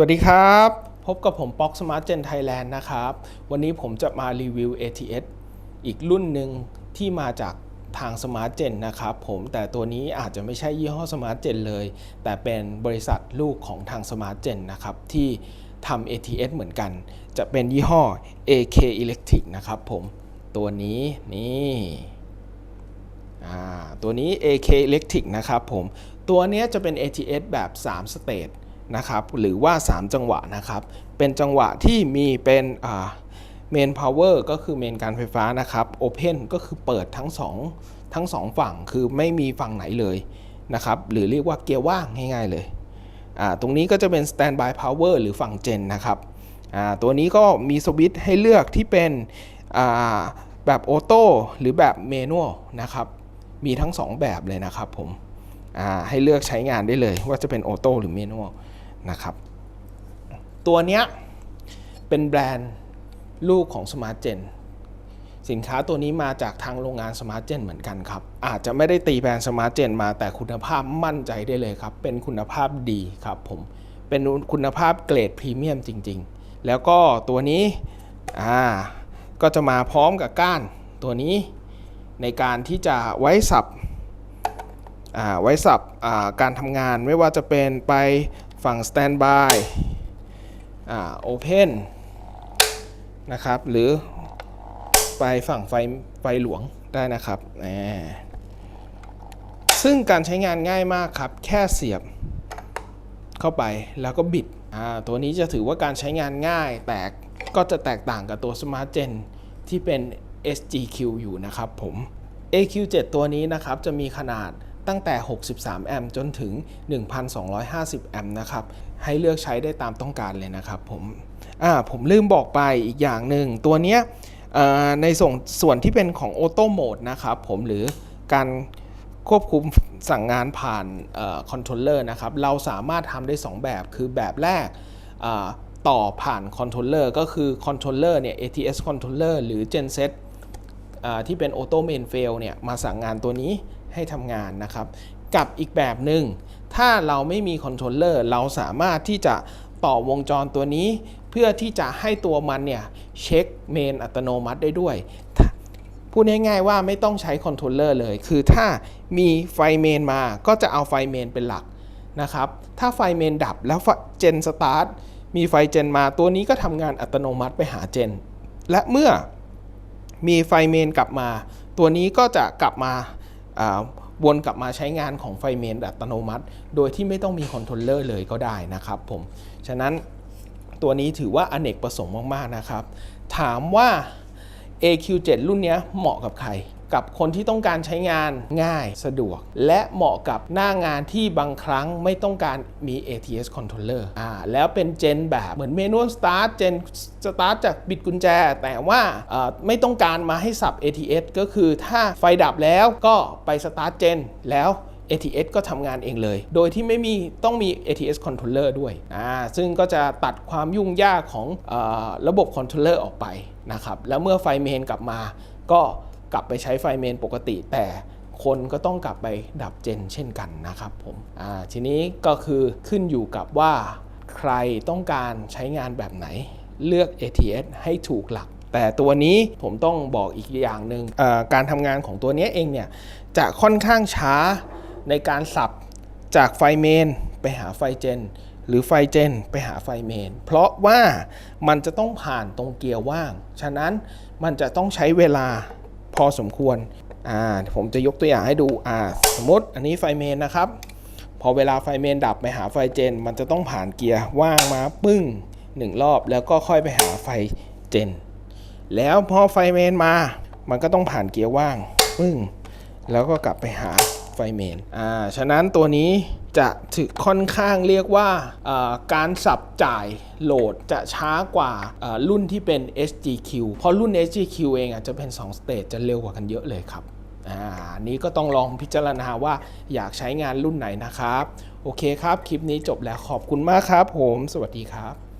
วัสดีครับ พบกับผมป๊อกสมาร์ทเจนไทยแลนด์นะครับ วันนี้ผมจะมารีวิว ATS อีกรุ่นหนึ่งที่มาจากทาง Smart Gen นะครับผมแต่ตัวนี้อาจจะไม่ใช่ยี่ห้อ Smart Gen เลย แต่เป็นบริษัทลูกของทาง Smart Gen นะครับที่ทำ ATS เหมือนกัน จะเป็นยี่ห้อ AK Electric นะครับผมตัวนี้นี่ตัวนี้ AK Electric นะครับผมตัวนี้จะเป็น ATS แบบ 3 สเตจ นะครับหรือว่า 3 จังหวะนะครับ เป็นจังหวะที่มีเป็นเมนพาวเวอร์ก็คือเมนการไฟฟ้านะครับโอเพนก็คือเปิดทั้ง2ทั้ง 2 ฝั่งคือไม่มีฝั่งไหนเลยนะครับหรือเรียกว่าเกียร์ว่างง่ายๆเลยตรงนี้ก็จะเป็น Standby Power หรือฝั่งเจนนะครับตัวนี้ก็มีสวิตช์ให้เลือกที่เป็นแบบออโต้หรือแบบเมนวลนะครับมีทั้ง 2 แบบเลยนะครับผมให้เลือกใช้งานได้เลยว่าจะเป็นออโต้หรือเมนวล นะครับ ตัวเนี้ยเป็นแบรนด์ลูกของ Smart Gen สินค้าตัวนี้มาจากทางโรงงาน Smart Gen เหมือนกันครับ อาจจะไม่ได้ตีแบรนด์ Smart Gen มาแต่คุณภาพมั่นใจได้เลยครับ เป็นคุณภาพดีครับผม เป็นคุณภาพเกรดพรีเมียมจริง ๆ แล้วก็ตัวนี้อ่าก็จะมาพร้อมกับก้านตัวนี้ในการที่จะไว้สับไว้สับการทำงานไม่ว่าจะเป็นไป ฝั่ง Standby อ่า Open นะครับ หรือไปฝั่งไฟไฟหลวงได้นะครับแหมซึ่งการใช้งานง่ายมากครับ แค่เสียบเข้าไปแล้วก็บิดอ่าตัวนี้จะถือว่าการใช้งานง่ายแต่ก็จะแตกต่างกับตัว Smart Gen ที่เป็น SGQ อยู่นะครับผม AQ7 ตัวนี้นะครับจะมีขนาด ตั้งแต่ 63 แอมป์จนถึง 1,250 แอมป์นะครับ ให้เลือกใช้ได้ตามต้องการเลยนะครับผม อ่า ผมลืมบอกไปอีกอย่างหนึ่ง ตัวเนี้ยในส่วนส่วนที่เป็นของ Auto Mode นะครับผมหรือการควบคุมสั่งงานผ่านคอนโทรลเลอร์นะครับ เราสามารถทำได้ 2 แบบ คือแบบแรกต่อผ่านคอนโทรลเลอร์ก็คือคอนโทรลเลอร์เนี่ย ATS controller หรือ Genset อที่เป็น Auto Main Fail เนี่ย มาสั่งงานตัวนี้ ให้ทำงานนะครับ กับอีกแบบหนึ่งถ้าเราไม่มีคอนโทรลเลอร์เราสามารถที่จะต่อวงจรตัวนี้ เพื่อที่จะให้ตัวมันเนี่ยเช็คเมนอัตโนมัติได้ด้วยพูดง่ายๆว่าไม่ต้องใช้คอนโทรลเลอร์เลย คือถ้ามีไฟเมนมาก็จะเอาไฟเมนเป็นหลักนะครับ ถ้าไฟเมนดับแล้วเจนสตาร์ทมีไฟเจนมาตัวนี้ก็ทำงานอัตโนมัติไปหาเจน และเมื่อมีไฟเมนกลับมา ตัวนี้ก็จะกลับมาอ่า วนกลับมาใช้งานของไฟเมนอัตโนมัติ โดยที่ไม่ต้องมีคอนโทรลเลอร์เลยก็ได้นะครับผม ฉะนั้นตัวนี้ถือว่าอเนกประสงค์มาก ๆ นะครับ ถามว่า AQ7 รุ่นนี้เหมาะกับใคร กับคนที่ต้องการใช้งานง่ายสะดวก และเหมาะกับหน้างานที่บางครั้งไม่ต้องการมี ATS controller อ่าแล้วเป็นเจนแบบเหมือนเมนูสตาร์ทเจนสตาร์ทจากบิดกุญแจ แต่ว่าไม่ต้องการมาให้สับ ATS ก็คือถ้าไฟดับแล้วก็ไปสตาร์ทเจนแล้ว ATS ก็ทำงานเองเลย โดยที่ไม่มีต้องมี ATS controller ด้วยอ่าซึ่งก็จะตัดความยุ่งยากของอระบบ controller ออกไปนะครับ แล้วเมื่อไฟเมนกลับมาก็ กลับไปใช้ไฟเมนปกติ แต่คนก็ต้องกลับไปดับเจนเช่นกันนะครับผมอ่าทีนี้ก็คือขึ้นอยู่กับว่าใครต้องการใช้งานแบบไหน เลือก ATS ให้ถูกหลัก แต่ตัวนี้ผมต้องบอกอีกอย่างหนึ่งเอ่อการทำงานของตัวนี้เองเนี่ย จะค่อนข้างช้าในการสับจากไฟเมนไปหาไฟเจน หรือไฟเจนไปหาไฟเมน เพราะว่ามันจะต้องผ่านตรงเกียร์ว่าง ฉะนั้นมันจะต้องใช้เวลา พอสมควรอ่าผมจะยกตัวอย่างให้ดูอ่าสมมติอันนี้ไฟเมนนะครับ พอเวลาไฟเมนดับไปหาไฟเจน มันจะต้องผ่านเกียร์ว่างมาปึ้งหนึ่งรอบ แล้วก็ค่อยไปหาไฟเจน แล้วพอไฟเมนมา มันก็ต้องผ่านเกียร์ว่างปึ้งแล้วก็กลับไปหาไฟเมนอ่าฉะนั้นตัวนี้ จะถือค่อนข้างเรียกว่าการสับจ่ายโหลดจะช้ากว่ารุ่นที่เป็น SGQ เพราะรุ่น SGQ เองอะจะเป็น2สเตจจะเร็วกว่ากันเยอะเลยครับอ่านี้ก็ต้องลองพิจารณาว่าอยากใช้งานรุ่นไหนนะครับ โอเคครับ คลิปนี้จบแล้วขอบคุณมากครับผม สวัสดีครับ